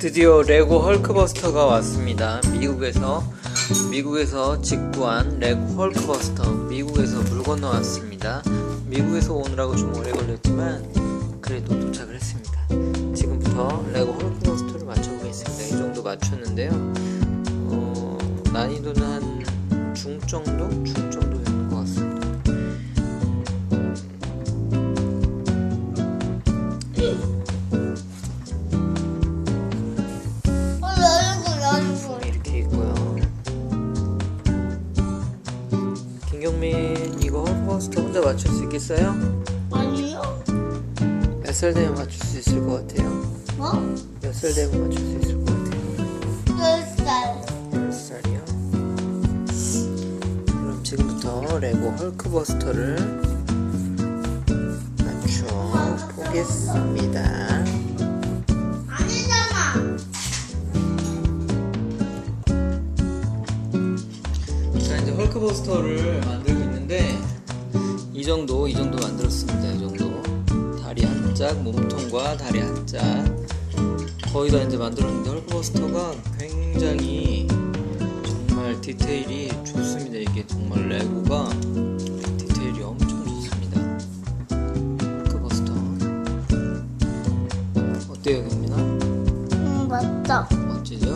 드디어 레고 헐크버스터가 왔습니다. 미국에서 미국에서 직구한 레고 헐크버스터 미국에서 물 건너왔습니다. 미국에서 오느라고 좀 오래 걸렸지만 그래도 도착을 했습니다. 지금부터 레고 헐크버스터를 맞춰보겠습니다. 이 정도 맞췄는데요. 어, 난이도는 한 중 정도? 헐크버스터 혼자 맞출 수 있겠어요? 아니요? 몇 살 되면 맞출 수 있을 것 같아요? 뭐? 몇 살 되면 맞출 수 있을 것 같아요? 열 살. 10살이요? 그럼 지금부터 레고 헐크버스터를 맞춰 보겠습니다. 아니잖아. 자 이제 헐크버스터를 만들고 있는데 이 정도 이 정도 만들었습니다 이 정도 다리 한 짝 몸통과 다리 한 짝 거의 다 이제 만들었는데 헐크버스터가 굉장히 정말 디테일이 좋습니다 이게 정말 레고가 디테일이 엄청 좋습니다 헐크버스터 어때요 경민아? 응, 맞다. 멋지죠?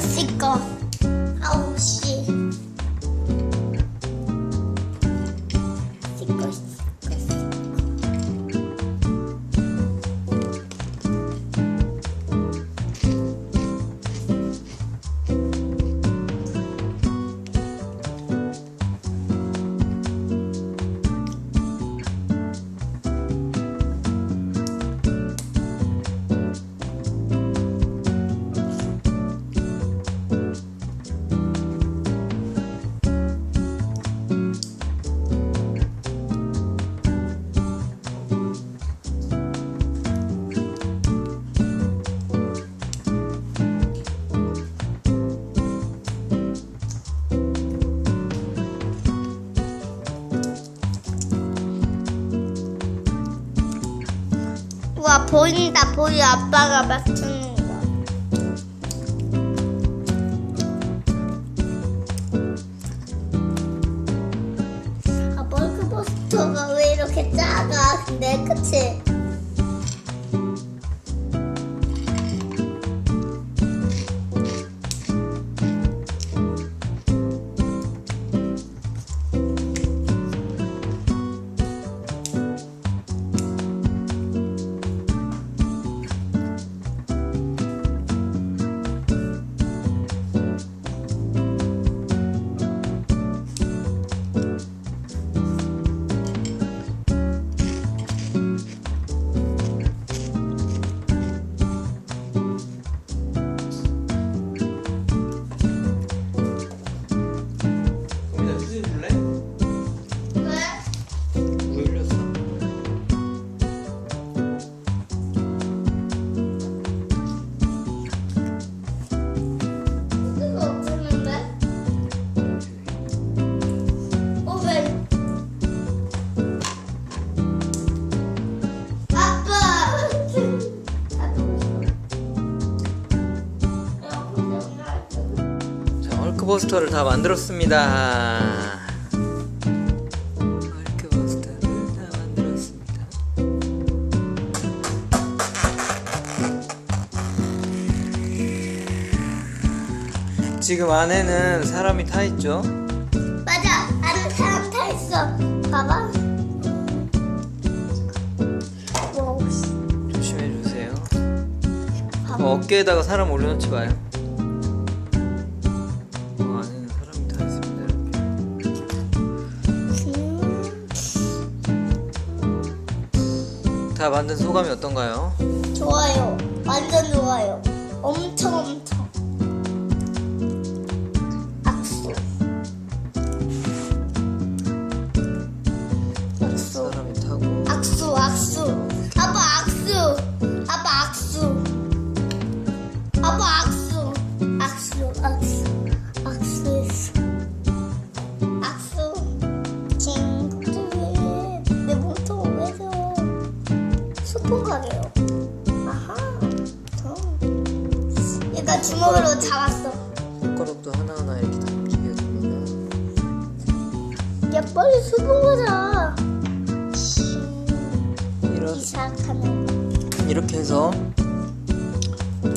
스티 와 보인다 보여 아빠가 맞추는 거. 아 멀크버스터가 왜 이렇게 작아? 근데 그치? 포스터를 다 만들었습니다. 아크버스터를 다 만들었습니다. 지금 안에는 사람이 타 있죠? 맞아, 안에 사람 타 있어. 봐봐. 뭐, 조심해 주세요. 어깨에다가 사람 올려놓지 마요. 다 만든 소감이 어떤가요? 음, 좋아요. 완전 좋아요. 엄청 엄청. 가락도 하나하나 이렇게 다 움직여줍니다. 야 빨리 소풍 가자 이삭하네. 이렇게 해서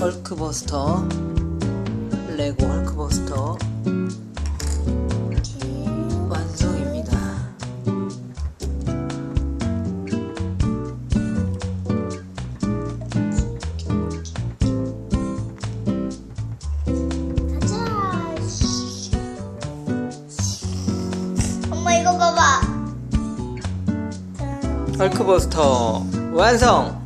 헐크버스터 레고 헐크버스터 헐크버스터 완성!